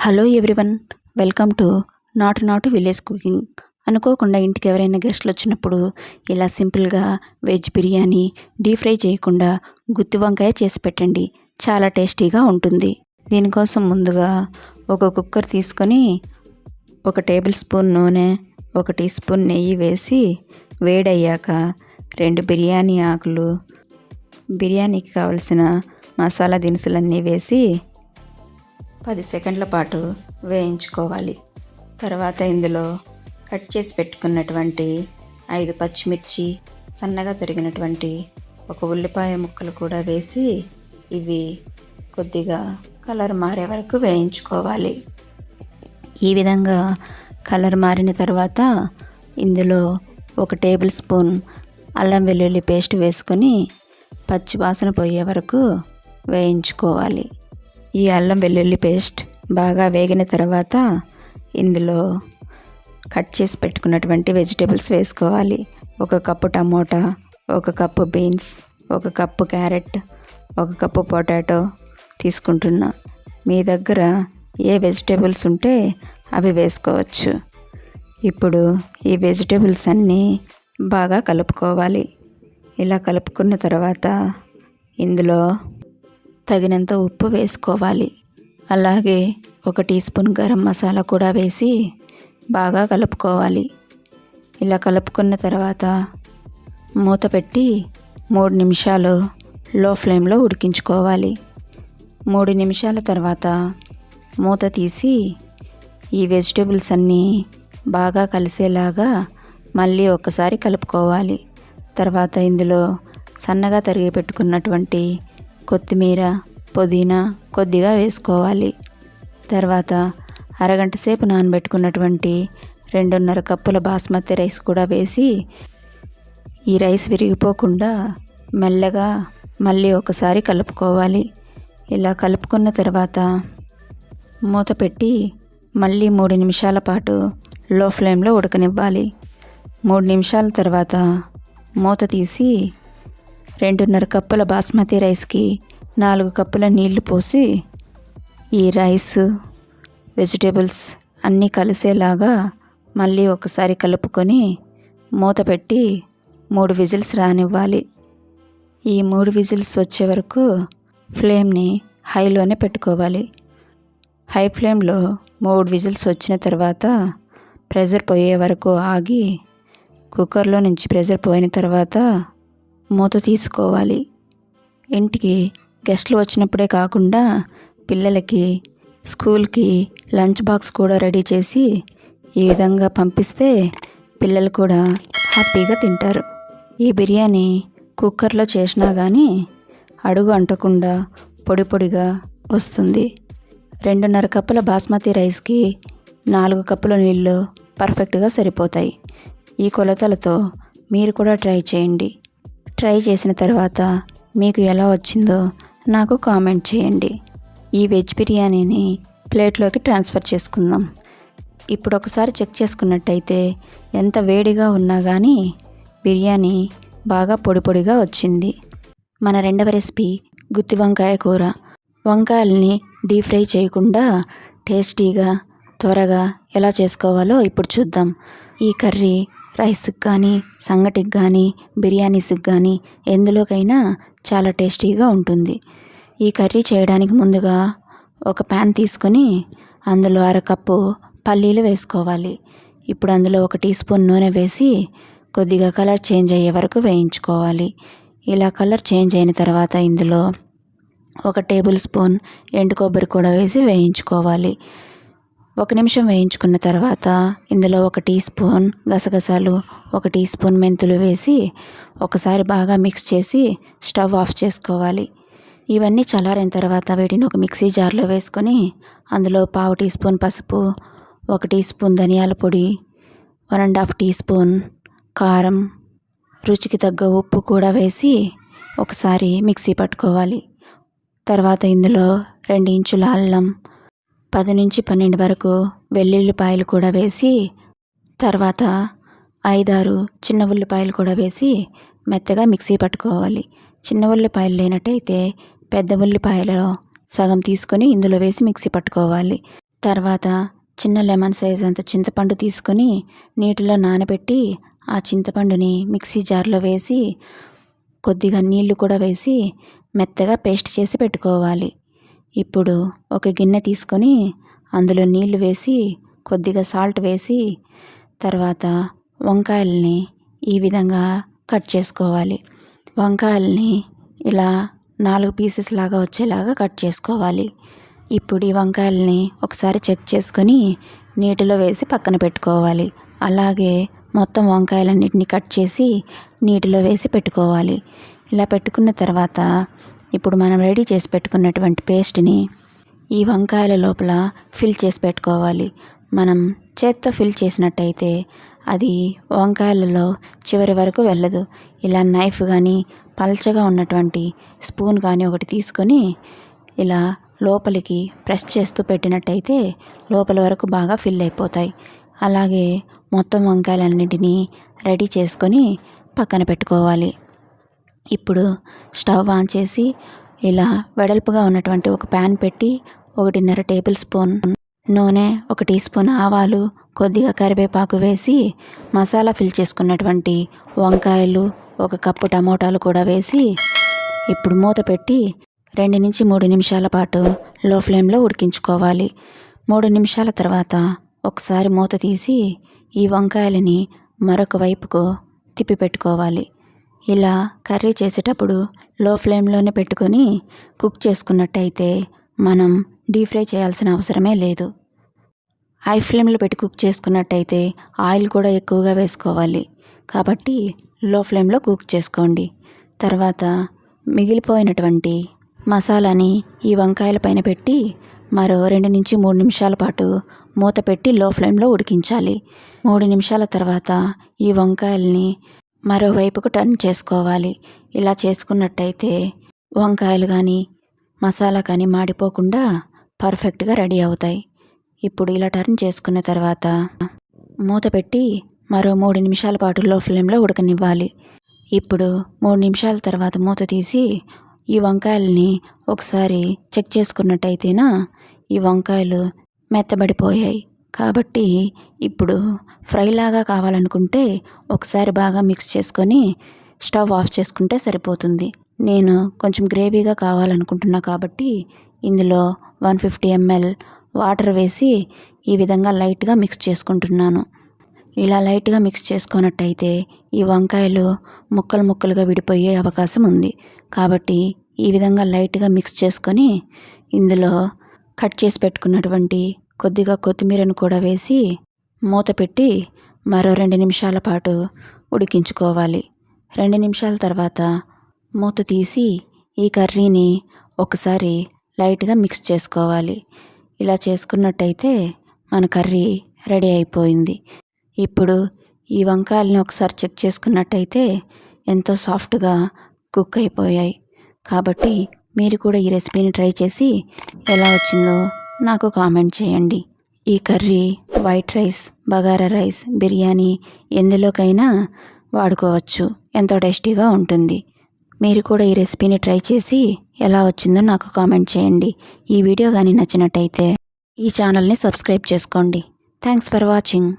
Hello everyone welcome to నాటు నాటు village cooking అనుకోకుండా ఇంటికి ఎవరైనా గెస్ట్లు వచ్చినప్పుడు ఇలా సింపుల్గా వెజ్ బిర్యానీ డీప్ ఫ్రై చేయకుండా గుత్తి వంకాయ చేసి పెట్టండి. చాలా టేస్టీగా ఉంటుంది. దీనికోసం ముందుగా ఒక కుక్కర్ తీసుకొని ఒక టేబుల్ స్పూన్ నూనె ఒక టీ స్పూన్ నెయ్యి వేసి వేడయ్యాక రెండు బిర్యానీ ఆకులు బిర్యానీకి కావలసిన మసాలా దినుసులన్నీ వేసి పది సెకండ్ల పాటు వేయించుకోవాలి. తర్వాత ఇందులో కట్ చేసి పెట్టుకున్నటువంటి ఐదు పచ్చిమిర్చి సన్నగా తరిగినటువంటి ఒక ఉల్లిపాయ ముక్కలు కూడా వేసి ఇవి కొద్దిగా కలర్ మారే వరకు వేయించుకోవాలి. ఈ విధంగా కలర్ మారిన తర్వాత ఇందులో ఒక టేబుల్ స్పూన్ అల్లం వెల్లుల్లి పేస్ట్ వేసుకొని పచ్చి వాసన పోయే వరకు వేయించుకోవాలి. ఈ అల్లం వెల్లుల్లి పేస్ట్ బాగా వేగిన తర్వాత ఇందులో కట్ చేసి పెట్టుకున్నటువంటి వెజిటేబుల్స్ వేసుకోవాలి. ఒక కప్పు టమోటా ఒక కప్పు బీన్స్ ఒక కప్పు క్యారెట్ ఒక కప్పు పొటాటో తీసుకుంటున్నా. మీ దగ్గర ఏ వెజిటేబుల్స్ ఉంటే అవి వేసుకోవచ్చు. ఇప్పుడు ఈ వెజిటేబుల్స్ అన్నీ బాగా కలుపుకోవాలి. ఇలా కలుపుకున్న తర్వాత ఇందులో తగినంత ఉప్పు వేసుకోవాలి. అలాగే ఒక టీ స్పూన్ గరం మసాలా కూడా వేసి బాగా కలుపుకోవాలి. ఇలా కలుపుకున్న తర్వాత మూత పెట్టి మూడు నిమిషాలు లో ఫ్లేమ్లో ఉడికించుకోవాలి. మూడు నిమిషాల తర్వాత మూత తీసి ఈ వెజిటేబుల్స్ అన్నీ బాగా కలిసేలాగా మళ్ళీ ఒకసారి కలుపుకోవాలి. తర్వాత ఇందులో సన్నగా తరిగి పెట్టుకున్నటువంటి కొత్తిమీర పుదీనా కొద్దిగా వేసుకోవాలి. తర్వాత అరగంట సేపు నానబెట్టుకున్నటువంటి రెండున్నర కప్పుల బాస్మతి రైస్ కూడా వేసి ఈ రైస్ విరిగిపోకుండా మెల్లగా మళ్ళీ ఒకసారి కలుపుకోవాలి. ఇలా కలుపుకున్న తర్వాత మూత పెట్టి మళ్ళీ మూడు నిమిషాల పాటు లో ఫ్లేమ్లో ఉడకనివ్వాలి. మూడు నిమిషాల తర్వాత మూత తీసి రెండున్నర కప్పుల బాస్మతి రైస్కి నాలుగు కప్పుల నీళ్ళు పోసి ఈ రైస్ వెజిటేబుల్స్ అన్నీ కలిసేలాగా మళ్ళీ ఒకసారి కలుపుకొని మూత పెట్టి మూడు విజిల్స్ రానివ్వాలి. ఈ మూడు విజిల్స్ వచ్చే వరకు ఫ్లేమ్ని హైలోనే పెట్టుకోవాలి. హై ఫ్లేమ్లో మూడు విజిల్స్ వచ్చిన తర్వాత ప్రెజర్ పోయే వరకు ఆగి కుక్కర్లో నుంచి ప్రెజర్ పోయిన తర్వాత మూత తీసుకోవాలి. ఇంటికి గెస్ట్లు వచ్చినప్పుడే కాకుండా పిల్లలకి స్కూల్కి లంచ్ బాక్స్ కూడా రెడీ చేసి ఈ విధంగా పంపిస్తే పిల్లలు కూడా హ్యాపీగా తింటారు. ఈ బిర్యానీ కుక్కర్లో చేసినా కానీ అడుగు అంటకుండా పొడి పొడిగా వస్తుంది. రెండున్నర కప్పుల బాస్మతి రైస్కి నాలుగు కప్పుల నీళ్ళు పర్ఫెక్ట్గా సరిపోతాయి. ఈ కొలతలతో మీరు కూడా ట్రై చేయండి. ట్రై చేసిన తర్వాత మీకు ఎలా వచ్చిందో నాకు కామెంట్ చేయండి. ఈ వెజ్ బిర్యానీని ప్లేట్లోకి ట్రాన్స్ఫర్ చేసుకుందాం. ఇప్పుడు ఒకసారి చెక్ చేసుకున్నట్టయితే ఎంత వేడిగా ఉన్నా కానీ బిర్యానీ బాగా పొడి పొడిగా వచ్చింది. మన రెండవ రెసిపీ గుత్తి వంకాయ కూర. వంకాయల్ని డీప్ ఫ్రై చేయకుండా టేస్టీగా త్వరగా ఎలా చేసుకోవాలో ఇప్పుడు చూద్దాం. ఈ కర్రీ రైస్కి కానీ సంగటికి కానీ బిర్యానీస్కి కానీ ఎందులోకైనా చాలా టేస్టీగా ఉంటుంది. ఈ కర్రీ చేయడానికి ముందుగా ఒక ప్యాన్ తీసుకొని అందులో అరకప్పు పల్లీలు వేసుకోవాలి. ఇప్పుడు అందులో ఒక టీ స్పూన్ నూనె వేసి కొద్దిగా కలర్ చేంజ్ అయ్యే వరకు వేయించుకోవాలి. ఇలా కలర్ చేంజ్ అయిన తర్వాత ఇందులో ఒక టేబుల్ స్పూన్ ఎండు కొబ్బరి కూడా వేసి వేయించుకోవాలి. ఒక నిమిషం వేయించుకున్న తర్వాత ఇందులో ఒక టీ స్పూన్ గసగసాలు ఒక టీ స్పూన్ మెంతులు వేసి ఒకసారి బాగా మిక్స్ చేసి స్టవ్ ఆఫ్ చేసుకోవాలి. ఇవన్నీ చల్లారిన తర్వాత వీటిని ఒక మిక్సీ జార్లో వేసుకొని అందులో పావు టీ స్పూన్ పసుపు ఒక టీ స్పూన్ ధనియాల పొడి one and half teaspoon కారం రుచికి తగ్గ ఉప్పు కూడా వేసి ఒకసారి మిక్సీ పట్టుకోవాలి. తర్వాత ఇందులో రెండు ఇంచుల అల్లం పది నుంచి పన్నెండు వరకు వెల్లుల్లిపాయలు కూడా వేసి తర్వాత ఐదారు చిన్న ఉల్లిపాయలు కూడా వేసి మెత్తగా మిక్సీ పట్టుకోవాలి. చిన్న ఉల్లిపాయలు లేనట్టయితే పెద్ద ఉల్లిపాయలలో సగం తీసుకొని ఇందులో వేసి మిక్సీ పట్టుకోవాలి. తర్వాత చిన్న లెమన్ సైజ్ అంత చింతపండు తీసుకొని నీటిలో నానబెట్టి ఆ చింతపండుని మిక్సీ జార్లో వేసి కొద్దిగా నీళ్ళు కూడా వేసి మెత్తగా పేస్ట్ చేసి పెట్టుకోవాలి. ఇప్పుడు ఒక గిన్నె తీసుకొని అందులో నీళ్ళు వేసి కొద్దిగా సాల్ట్ వేసి తర్వాత వంకాయల్ని ఈ విధంగా కట్ చేసుకోవాలి. వంకాయల్ని ఇలా నాలుగు పీసెస్ లాగా వచ్చేలాగా కట్ చేసుకోవాలి. ఇప్పుడు ఈ వంకాయల్ని ఒకసారి చెక్ చేసుకొని నీటిలో వేసి పక్కన పెట్టుకోవాలి. అలాగే మొత్తం వంకాయలన్నిటిని కట్ చేసి నీటిలో వేసి పెట్టుకోవాలి. ఇలా పెట్టుకున్న తర్వాత ఇప్పుడు మనం రెడీ చేసి పెట్టుకున్నటువంటి పేస్ట్ని ఈ వంకాయల లోపల ఫిల్ చేసి పెట్టుకోవాలి. మనం చేత్తో ఫిల్ చేసినట్టయితే అది వంకాయలలో చివరి వరకు వెళ్ళదు. ఇలా నైఫ్ కానీ పల్చగా ఉన్నటువంటి స్పూన్ కానీ ఒకటి తీసుకొని ఇలా లోపలికి ప్రెస్ చేస్తూ పెట్టినట్టయితే లోపల వరకు బాగా ఫిల్ అయిపోతాయి. అలాగే మొత్తం వంకాయలన్నింటినీ రెడీ చేసుకొని పక్కన పెట్టుకోవాలి. ఇప్పుడు స్టవ్ ఆన్ చేసి ఇలా వెడల్పుగా ఉన్నటువంటి ఒక ప్యాన్ పెట్టి ఒకటిన్నర టేబుల్ స్పూన్ నూనె ఒక టీ స్పూన్ ఆవాలు కొద్దిగా కరివేపాకు వేసి మసాలా ఫిల్ చేసుకున్నటువంటి వంకాయలు ఒక కప్పు టమోటాలు కూడా వేసి ఇప్పుడు మూత పెట్టి రెండు నుంచి మూడు నిమిషాల పాటు లో ఫ్లేమ్లో ఉడికించుకోవాలి. మూడు నిమిషాల తర్వాత ఒకసారి మూత తీసి ఈ వంకాయలని మరొక వైపుకు తిప్పి పెట్టుకోవాలి. ఇలా కర్రీ చేసేటప్పుడు లో ఫ్లేమ్లోనే పెట్టుకొని కుక్ చేసుకున్నట్టయితే మనం డీప్ ఫ్రై చేయాల్సిన అవసరమే లేదు. హై ఫ్లేమ్లో పెట్టి కుక్ చేసుకున్నట్టయితే ఆయిల్ కూడా ఎక్కువగా వేసుకోవాలి. కాబట్టి లో ఫ్లేమ్లో కుక్ చేసుకోండి. తర్వాత మిగిలిపోయినటువంటి మసాలాని ఈ వంకాయల పైన పెట్టి మరో రెండు నుంచి మూడు నిమిషాల పాటు మూత పెట్టి లో ఫ్లేమ్లో ఉడికించాలి. మూడు నిమిషాల తర్వాత ఈ వంకాయల్ని మరోవైపుకు టర్న్ చేసుకోవాలి. ఇలా చేసుకున్నట్టయితే వంకాయలు కానీ మసాలా కానీ మాడిపోకుండా పర్ఫెక్ట్గా రెడీ అవుతాయి. ఇప్పుడు ఇలా టర్న్ చేసుకున్న తర్వాత మూత పెట్టి మరో మూడు నిమిషాల పాటు లో ఫ్లేమ్లో ఉడకనివ్వాలి. ఇప్పుడు మూడు నిమిషాల తర్వాత మూత తీసి ఈ వంకాయలని ఒకసారి చెక్ చేసుకున్నట్టయితేనా ఈ వంకాయలు మెత్తబడిపోయాయి. కాబట్టి ఇప్పుడు ఫ్రైలాగా కావాలనుకుంటే ఒకసారి బాగా మిక్స్ చేసుకొని స్టవ్ ఆఫ్ చేసుకుంటే సరిపోతుంది. నేను కొంచెం గ్రేవీగా కావాలనుకుంటున్నా కాబట్టి ఇందులో వన్ ఫిఫ్టీ ఎంఎల్ వాటర్ వేసి ఈ విధంగా లైట్గా మిక్స్ చేసుకుంటున్నాను. ఇలా లైట్గా మిక్స్ చేసుకున్నట్టయితే ఈ వంకాయలు ముక్కలు ముక్కలుగా విడిపోయే అవకాశం ఉంది. కాబట్టి ఈ విధంగా లైట్గా మిక్స్ చేసుకొని ఇందులో కట్ చేసి పెట్టుకున్నటువంటి కొద్దిగా కొత్తిమీరను కూడా వేసి మూత పెట్టి మరో రెండు నిమిషాల పాటు ఉడికించుకోవాలి. రెండు నిమిషాల తర్వాత మూత తీసి ఈ కర్రీని ఒకసారి లైట్గా మిక్స్ చేసుకోవాలి. ఇలా చేసుకున్నట్టయితే మన కర్రీ రెడీ అయిపోయింది. ఇప్పుడు ఈ వంకాయలని ఒకసారి చెక్ చేసుకున్నట్టయితే ఎంతో సాఫ్ట్గా కుక్ అయిపోయాయి. కాబట్టి మీరు కూడా ఈ రెసిపీని ట్రై చేసి ఎలా వచ్చిందో నాకు కామెంట్ చేయండి. ఈ curry white rice bagara rice biryani ఎందులోకైనా వాడుకోవచ్చు. ఎంతో టేస్టీగా ఉంటుంది. మీరు కూడా ఈ రెసిపీని ట్రై చేసి ఎలా వచ్చిందో నాకు కామెంట్ చేయండి. ఈ వీడియో కానీ నచ్చినట్టయితే ఈ ఛానల్ని సబ్స్క్రైబ్ చేసుకోండి. Thanks for watching.